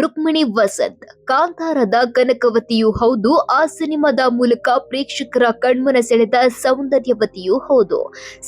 ರುಕ್ಮಿಣಿ ವಸಂತ್. ಕಾಂತಾರದ ಕನಕವತಿಯೂ ಹೌದು, ಆ ಸಿನಿಮಾದ ಮೂಲಕ ಪ್ರೇಕ್ಷಕರ ಕಣ್ಮನ ಸೆಳೆದ ಸೌಂದರ್ಯವತಿಯೂ ಹೌದು.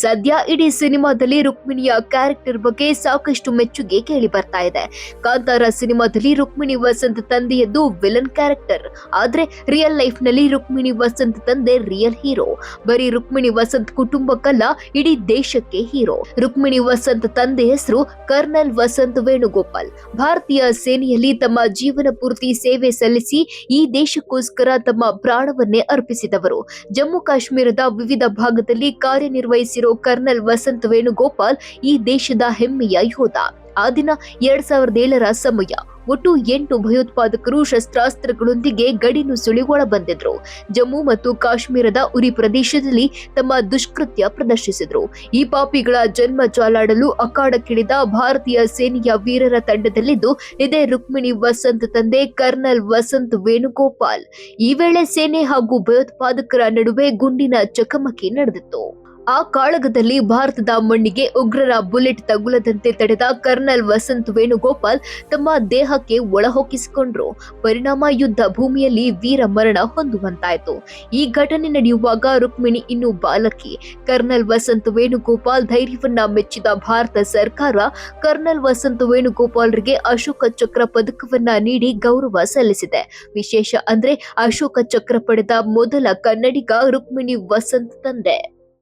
ಸದ್ಯ ಇಡೀ ಸಿನಿಮಾದಲ್ಲಿ ರುಕ್ಮಿಣಿಯ ಕ್ಯಾರೆಕ್ಟರ್ ಬಗ್ಗೆ ಸಾಕಷ್ಟು ಮೆಚ್ಚುಗೆ ಕೇಳಿ ಬರ್ತಾ ಇದೆ. ಕಾಂತಾರ ಸಿನಿಮಾದಲ್ಲಿ ರುಕ್ಮಿಣಿ ವಸಂತ್ ತಂದೆಯದ್ದು ವಿಲನ್ ಕ್ಯಾರೆಕ್ಟರ್. ಆದ್ರೆ ರಿಯಲ್ ಲೈಫ್ನಲ್ಲಿ ರುಕ್ಮಿಣಿ ವಸಂತ್ ತಂದೆ ರಿಯಲ್ ಹೀರೋ. ಬರೀ ರುಕ್ಮಿಣಿ ವಸಂತ್ ಕುಟುಂಬಕ್ಕಲ್ಲ, ಇಡೀ ದೇಶಕ್ಕೆ ಹೀರೋ. ರುಕ್ಮಿಣಿ ವಸಂತ್ ತಂದೆ ಹೆಸರು ಕರ್ನಲ್ ವಸಂತ್ ವೇಣುಗೋಪಾಲ್. ಭಾರತೀಯ ಸೇನೆಯಲ್ಲಿ ತಮ್ಮ ಜೀವನ ಪೂರ್ತಿ ಸೇವೆ ಸಲ್ಲಿಸಿ ಈ ದೇಶಕ್ಕೋಸ್ಕರ ತಮ್ಮ ಪ್ರಾಣವನ್ನೇ ಅರ್ಪಿಸಿದವರು. ಜಮ್ಮು ಕಾಶ್ಮೀರದ ವಿವಿಧ ಭಾಗದಲ್ಲಿ ಕಾರ್ಯನಿರ್ವಹಿಸಿರೋ ಕರ್ನಲ್ ವಸಂತ್ ವೇಣುಗೋಪಾಲ್ ಈ ದೇಶದ ಹೆಮ್ಮೆಯ ಯೋಧ. ಆ ದಿನ ಎರಡ್ ಸಾವಿರದ ಏಳರ ಸಮಯ. ಒಟ್ಟು ಎಂಟು ಭಯೋತ್ಪಾದಕರು ಶಸ್ತ್ರಾಸ್ತ್ರಗಳೊಂದಿಗೆ ಗಡಿನು ಸುಳಿಗೊಳ ಬಂದಿದ್ರು. ಜಮ್ಮು ಮತ್ತು ಕಾಶ್ಮೀರದ ಉರಿ ಪ್ರದೇಶದಲ್ಲಿ ತಮ್ಮ ದುಷ್ಕೃತ್ಯ ಪ್ರದರ್ಶಿಸಿದ್ರು. ಈ ಪಾಪಿಗಳ ಜನ್ಮ ಜಾಲಾಡಲು ಅಖಾಡಕ್ಕಿಳಿದ ಭಾರತೀಯ ಸೇನೆಯ ವೀರರ ತಂಡದಲ್ಲಿದ್ದು, ಇದೇ ರುಕ್ಮಿಣಿ ವಸಂತ್ ತಂದೆ ಕರ್ನಲ್ ವಸಂತ್ ವೇಣುಗೋಪಾಲ್. ಈ ವೇಳೆ ಸೇನೆ ಹಾಗೂ ಭಯೋತ್ಪಾದಕರ ನಡುವೆ ಗುಂಡಿನ ಚಕಮಕಿ ನಡೆದಿತ್ತು. ಆ ಕಾಳಗದಲ್ಲಿ ಭಾರತದ ಮಣ್ಣಿಗೆ ಉಗ್ರರ ಬುಲೆಟ್ ತಗುಲದಂತೆ ತಡೆದ ಕರ್ನಲ್ ವಸಂತ್ ವೇಣುಗೋಪಾಲ್ ತಮ್ಮ ದೇಹಕ್ಕೆ ಒಳಹೊಕ್ಕಿಸಿಕೊಂಡ್ರು. ಪರಿಣಾಮ ಯುದ್ಧ ಭೂಮಿಯಲ್ಲಿ ವೀರ ಮರಣ ಹೊಂದುವಂತಾಯಿತು. ಈ ಘಟನೆ ನಡೆಯುವಾಗ ರುಕ್ಮಿಣಿ ಇನ್ನೂ ಬಾಲಕಿ. ಕರ್ನಲ್ ವಸಂತ್ ವೇಣುಗೋಪಾಲ್ ಧೈರ್ಯವನ್ನ ಮೆಚ್ಚಿದ ಭಾರತ ಸರ್ಕಾರ ಕರ್ನಲ್ ವಸಂತ್ ವೇಣುಗೋಪಾಲ್ರಿಗೆ ಅಶೋಕ ಚಕ್ರ ಪದಕವನ್ನ ನೀಡಿ ಗೌರವ ಸಲ್ಲಿಸಿದೆ. ವಿಶೇಷ ಅಂದ್ರೆ ಅಶೋಕ ಚಕ್ರ ಪಡೆದ ಮೊದಲ ಕನ್ನಡಿಗ ರುಕ್ಮಿಣಿ ವಸಂತ್ ತಂದೆ.